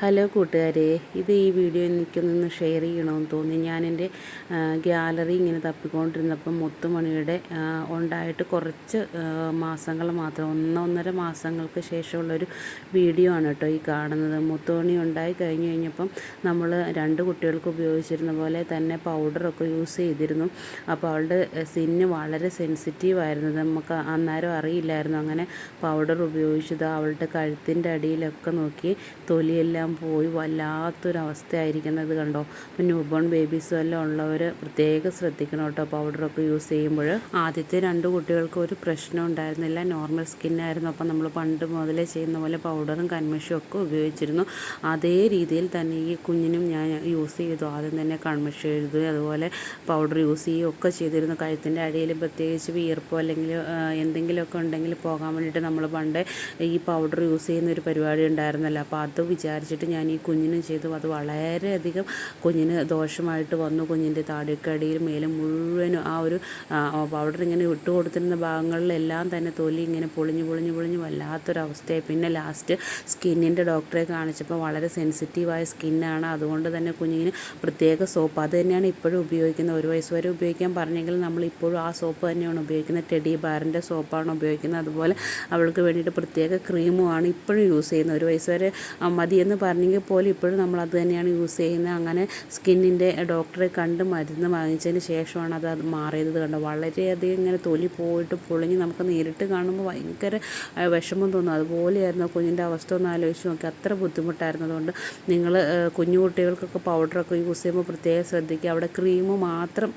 Hello കൂട്ടുകാരെ ഇത് ഈ വീഡിയോ എനിക്കൊന്ന് ഷെയർ ചെയ്യണമെന്ന് തോന്നി. ഞാൻ എന്റെ ഗ്യാലറി ഇങ്ങനെ തപ്പിക്കൊണ്ടിരുന്നപ്പം മുത്തുമണിയുടെ ഉണ്ടായിട്ട് കുറച്ച് മാസങ്ങൾ മാത്രം ഒന്നൊന്നര മാസങ്ങൾക്ക് ശേഷമുള്ളൊരു വീഡിയോ ആണ് കേട്ടോ ഈ കാണുന്നത്. മുത്തുമണി ഉണ്ടായി കഴിഞ്ഞ് കഴിഞ്ഞപ്പം നമ്മൾ രണ്ട് കുട്ടികൾക്ക് ഉപയോഗിച്ചിരുന്ന പോലെ തന്നെ പൗഡറൊക്കെ യൂസ് ചെയ്തിരുന്നു. അപ്പോൾ അവളുടെ സ്കിന്ന് വളരെ സെൻസിറ്റീവ് ആയിരുന്നു. നമുക്ക് അന്നേരം അറിയില്ലായിരുന്നു. അങ്ങനെ പൗഡർ ഉപയോഗിച്ചത് അവളുടെ കഴുത്തിന്റെ അടിയിലൊക്കെ നോക്കി തൊലിയെല്ലാം പോയി. വല്ലാത്തൊരവസ്ഥയായിരിക്കുന്നത് കണ്ടോ? അപ്പം ന്യൂ ബോൺ ബേബീസും എല്ലാം ഉള്ളവർ പ്രത്യേകം ശ്രദ്ധിക്കണം കേട്ടോ. പൗഡറൊക്കെ യൂസ് ചെയ്യുമ്പോൾ ആദ്യത്തെ രണ്ട് കുട്ടികൾക്ക് ഒരു പ്രശ്നം ഉണ്ടായിരുന്നില്ല. നോർമൽ സ്കിന്നായിരുന്നു അപ്പം നമ്മൾ പണ്ട് മുതലേ ചെയ്യുന്ന പോലെ പൗഡറും കൺമിഷും ഒക്കെ ഉപയോഗിച്ചിരുന്നു. അതേ രീതിയിൽ തന്നെ ഈ കുഞ്ഞിനും ഞാൻ യൂസ് ചെയ്തു. ആദ്യം തന്നെ കൺമഷ് എഴുതി അതുപോലെ പൗഡർ യൂസ് ചെയ്യുകയും ഒക്കെ ചെയ്തിരുന്നു. കഴുത്തിന്റെ അടിയിൽ പ്രത്യേകിച്ച് വിയർപ്പോ അല്ലെങ്കിൽ എന്തെങ്കിലുമൊക്കെ ഉണ്ടെങ്കിൽ പോകാൻ വേണ്ടിയിട്ട് നമ്മൾ പണ്ട് ഈ പൗഡർ യൂസ് ചെയ്യുന്ന ഒരു പരിപാടി ഉണ്ടായിരുന്നല്ലോ. അപ്പോൾ അത് വിചാരിച്ചിട്ട് ഞാൻ ഈ കുഞ്ഞിനും ചെയ്തു. അത് വളരെയധികം കുഞ്ഞിന് ദോഷമായിട്ട് വന്നു. കുഞ്ഞിന്റെ താടിക്കടിയിൽ മേലും മുഴുവനും ആ ഒരു പൗഡർ ഇങ്ങനെ ഇട്ട് കൊടുത്തിരുന്ന ഭാഗങ്ങളിലെല്ലാം തന്നെ തൊലി ഇങ്ങനെ പൊളിഞ്ഞു പൊളിഞ്ഞ് പൊളിഞ്ഞ് വല്ലാത്തൊരവസ്ഥയായി. പിന്നെ ലാസ്റ്റ് സ്കിന്നിന്റെ ഡോക്ടറെ കാണിച്ചപ്പോൾ വളരെ സെൻസിറ്റീവായ സ്കിന്നാണ് അതുകൊണ്ട് തന്നെ കുഞ്ഞിന് പ്രത്യേക സോപ്പ് അത് തന്നെയാണ് ഇപ്പോഴും ഉപയോഗിക്കുന്നത്. ഒരു വയസ്സ് വരെ ഉപയോഗിക്കാൻ പറഞ്ഞെങ്കിൽ നമ്മൾ ഇപ്പോഴും ആ സോപ്പ് തന്നെയാണ് ഉപയോഗിക്കുന്നത്. ടെഡി ബാറിന്റെ സോപ്പാണ് ഉപയോഗിക്കുന്നത്. അതുപോലെ അവൾക്ക് വേണ്ടിയിട്ട് പ്രത്യേക ക്രീമുമാണ് ഇപ്പോഴും യൂസ് ചെയ്യുന്നത്. ഒരു വയസ്സ് വരെ മതിയെന്ന് പറഞ്ഞെങ്കിൽ പോലും ഇപ്പോഴും നമ്മൾ അത് തന്നെയാണ് യൂസ് ചെയ്യുന്നത്. അങ്ങനെ സ്കിന്നിന്റെ ഡോക്ടറെ കണ്ട് മരുന്ന് വാങ്ങിച്ചതിന് ശേഷമാണ് അത് അത് മാറിയത് കണ്ടത്. വളരെയധികം ഇങ്ങനെ തൊലി പോയിട്ട് പൊളിഞ്ഞ് നമുക്ക് നേരിട്ട് കാണുമ്പോൾ ഭയങ്കര വിഷമം തോന്നും. അതുപോലെയായിരുന്നു കുഞ്ഞിന്റെ അവസ്ഥ ഒന്ന് ആലോചിച്ച് നോക്കി. അത്ര ബുദ്ധിമുട്ടായിരുന്നു. അതുകൊണ്ട് നിങ്ങൾ കുഞ്ഞു കുട്ടികൾക്കൊക്കെ പൗഡറൊക്കെ യൂസ് ചെയ്യുമ്പോൾ പ്രത്യേകം ശ്രദ്ധിക്കുക. അവിടെ ക്രീം മാത്രം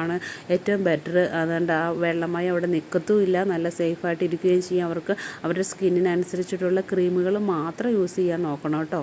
ആണ് ഏറ്റവും ബെറ്റർ. അതുകൊണ്ട് ആ വെള്ളമായി അവിടെ നിൽക്കത്തുമില്ല നല്ല സേഫായിട്ട് ഇരിക്കുകയും ചെയ്യും. അവർക്ക് അവരുടെ സ്കിന്നിനനുസരിച്ചിട്ടുള്ള ക്രീമുകൾ മാത്രം യൂസ് ചെയ്യാൻ നോക്കണം കേട്ടോ.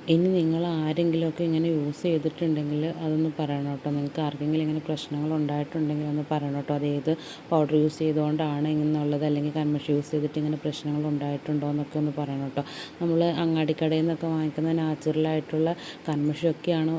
ഇനി നിങ്ങൾ ആരെങ്കിലുമൊക്കെ ഇങ്ങനെ യൂസ് ചെയ്തിട്ടുണ്ടെങ്കിൽ അതൊന്ന് പറയണം കേട്ടോ. നിങ്ങൾക്ക് ആർക്കെങ്കിലും ഇങ്ങനെ പ്രശ്നങ്ങൾ ഉണ്ടായിട്ടുണ്ടെങ്കിൽ ഒന്ന് പറയണം കേട്ടോ. അത് ഏത് പൗഡർ യൂസ് ചെയ്തുകൊണ്ടാണ് ഇങ്ങനെയുള്ളത്? അല്ലെങ്കിൽ കൺമഷി യൂസ് ചെയ്തിട്ട് ഇങ്ങനെ പ്രശ്നങ്ങൾ ഉണ്ടായിട്ടുണ്ടോ എന്നൊക്കെ ഒന്ന് പറയണം കേട്ടോ. നമ്മൾ അങ്ങാടിക്കടയിൽ നിന്നൊക്കെ വാങ്ങിക്കുന്ന നാച്ചുറലായിട്ടുള്ള കൺമഷിയൊക്കെയാണ്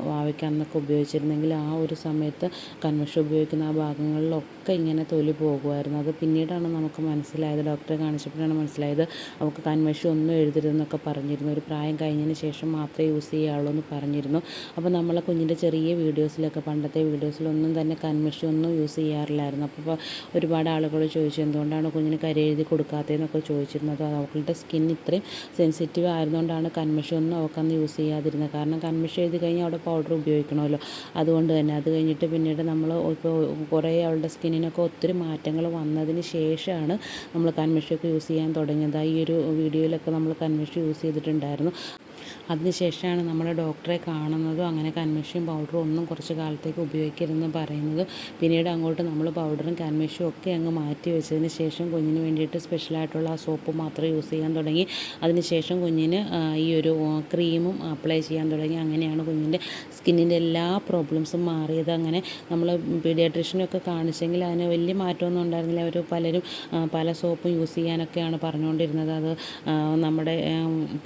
എന്നൊക്കെ ഉപയോഗിച്ചിരുന്നെങ്കിൽ ആ ഒരു സമയത്ത് കൺമഷി ഉപയോഗിക്കുന്ന ആ ഭാഗങ്ങളിലൊക്കെ ഇങ്ങനെ തൊലി പോകുമായിരുന്നു. അത് പിന്നീടാണ് നമുക്ക് മനസ്സിലായത്. ഡോക്ടറെ കാണിച്ചപ്പോഴാണ് മനസ്സിലായത്. നമുക്ക് കൺമഷി ഒന്നും എഴുതരുതെന്നൊക്കെ പറഞ്ഞിരുന്നു. ഒരു പ്രായം കഴിഞ്ഞതിന് ശേഷം മാത്രമേ യൂസ് ചെയ്യാവുള്ളൂ എന്ന് പറഞ്ഞിരുന്നു. അപ്പോൾ നമ്മളെ കുഞ്ഞിന്റെ ചെറിയ വീഡിയോസിലൊക്കെ പണ്ടത്തെ വീഡിയോസിലൊന്നും തന്നെ കൺമിഷി ഒന്നും യൂസ് ചെയ്യാറില്ലായിരുന്നു. അപ്പോൾ ഒരുപാട് ആളുകൾ ചോദിച്ചു എന്തുകൊണ്ടാണ് കുഞ്ഞിന് കരയെഴുതി കൊടുക്കാത്തതെന്നൊക്കെ ചോദിച്ചിരുന്നത് അത് അവളുടെ സ്കിൻ ഇത്രയും സെൻസിറ്റീവ് ആയതുകൊണ്ടാണ് കൺമിഷി ഒന്നും അവൾക്കന്ന് യൂസ് ചെയ്യാതിരുന്നത്. കാരണം കൺമിഷി എഴുതി കഴിഞ്ഞാൽ അവിടെ പൗഡർ ഉപയോഗിക്കണമല്ലോ. അതുകൊണ്ട് തന്നെ അത് കഴിഞ്ഞിട്ട് പിന്നീട് നമ്മൾ ഇപ്പോൾ കുറേ അവളുടെ സ്കിന്നിനൊക്കെ ഒത്തിരി മാറ്റങ്ങൾ വന്നതിന് ശേഷമാണ് നമ്മൾ കൺമിഷിയൊക്കെ യൂസ് ചെയ്യാൻ തുടങ്ങിയത്. ഈ ഒരു വീഡിയോയിലൊക്കെ നമ്മൾ കൺമിഷി യൂസ് ചെയ്തിട്ടുണ്ടായിരുന്നു. അതിനുശേഷമാണ് നമ്മൾ ഡോക്ടറെ കാണുന്നതും അങ്ങനെ കൺമഷിയും പൗഡറും ഒന്നും കുറച്ച് കാലത്തേക്ക് ഉപയോഗിക്കരുതെന്ന് പറയുന്നത്. പിന്നീട് അങ്ങോട്ട് നമ്മൾ പൗഡറും കൺമഷിയും ഒക്കെ അങ്ങ് മാറ്റി വെച്ചതിന് ശേഷം കുഞ്ഞിന് വേണ്ടിയിട്ട് സ്പെഷ്യലായിട്ടുള്ള ആ സോപ്പ് മാത്രം യൂസ് ചെയ്യാൻ തുടങ്ങി. അതിനുശേഷം കുഞ്ഞിന് ഈ ഒരു ക്രീമും അപ്ലൈ ചെയ്യാൻ തുടങ്ങി. അങ്ങനെയാണ് കുഞ്ഞിന്റെ സ്കിന്നിന്റെ എല്ലാ പ്രോബ്ലംസും മാറിയത്. അങ്ങനെ നമ്മൾ പീഡിയാട്രീഷ്യനൊക്കെ കാണിച്ചെങ്കിൽ അതിന് വലിയ മാറ്റമൊന്നും ഉണ്ടായിരുന്നില്ല. അവർ പലരും പല സോപ്പും യൂസ് ചെയ്യാനൊക്കെയാണ് പറഞ്ഞുകൊണ്ടിരുന്നത്. അത് നമ്മുടെ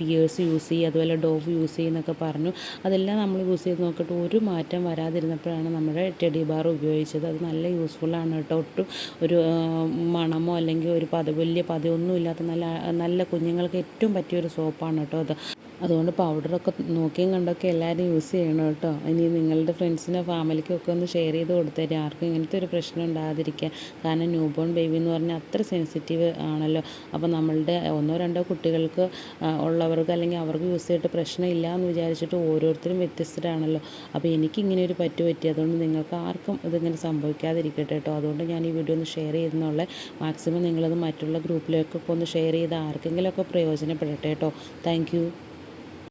പിയേഴ്സ് യൂസ് ചെയ്യുക അതുപോലെ ഡോവ് യൂസ് ചെയ്യുന്നൊക്കെ പറഞ്ഞു. അതെല്ലാം നമ്മൾ യൂസ് ചെയ്ത് നോക്കിയിട്ട് ഒരു മാറ്റം വരാതിരുന്നപ്പോഴാണ് നമ്മുടെ ടെഡി ബാർ ഉപയോഗിച്ചത്. അത് നല്ല യൂസ്ഫുള്ളാണ് കേട്ടോ. ഒട്ടും ഒരു മണമോ അല്ലെങ്കിൽ ഒരു പത വലിയ പതയൊന്നും ഇല്ലാത്ത നല്ല നല്ല കുഞ്ഞുങ്ങൾക്ക് ഏറ്റവും പറ്റിയൊരു സോപ്പാണ് കേട്ടോ അത്. അതുകൊണ്ട് പൗഡറൊക്കെ നോക്കിയും കണ്ടൊക്കെ എല്ലാവരും യൂസ് ചെയ്യണം കേട്ടോ. ഇനി നിങ്ങളുടെ ഫ്രണ്ട്സിനോ ഫാമിലിക്കോ ഒക്കെ ഒന്ന് ഷെയർ ചെയ്ത് കൊടുത്തേരും ആർക്കും ഇങ്ങനത്തെ ഒരു പ്രശ്നം ഉണ്ടാകാതിരിക്കുക കാരണം ന്യൂ ബോൺ ബേബി എന്ന് പറഞ്ഞാൽ അത്ര സെൻസിറ്റീവ് ആണല്ലോ. അപ്പോൾ നമ്മളുടെ ഒന്നോ രണ്ടോ കുട്ടികൾക്ക് ഉള്ളവർക്ക് അല്ലെങ്കിൽ അവർക്ക് യൂസ് ചെയ്തിട്ട് പ്രശ്നമില്ല എന്ന് വിചാരിച്ചിട്ട് ഓരോരുത്തരും വ്യത്യസ്തരാണല്ലോ. അപ്പോൾ എനിക്ക് ഇങ്ങനെ ഒരു പറ്റു പറ്റി അതുകൊണ്ട് നിങ്ങൾക്ക് ആർക്കും ഇതിങ്ങനെ സംഭവിക്കാതിരിക്കട്ടെ കേട്ടോ. അതുകൊണ്ട് ഞാൻ ഈ വീഡിയോ ഒന്ന് ഷെയർ ചെയ്യുന്നുള്ള മാക്സിമം നിങ്ങളത് മറ്റുള്ള ഗ്രൂപ്പിലേക്കൊക്കെ ഒന്ന് ഷെയർ ചെയ്ത് ആർക്കെങ്കിലുമൊക്കെ പ്രയോജനപ്പെടട്ടെ കേട്ടോ. താങ്ക്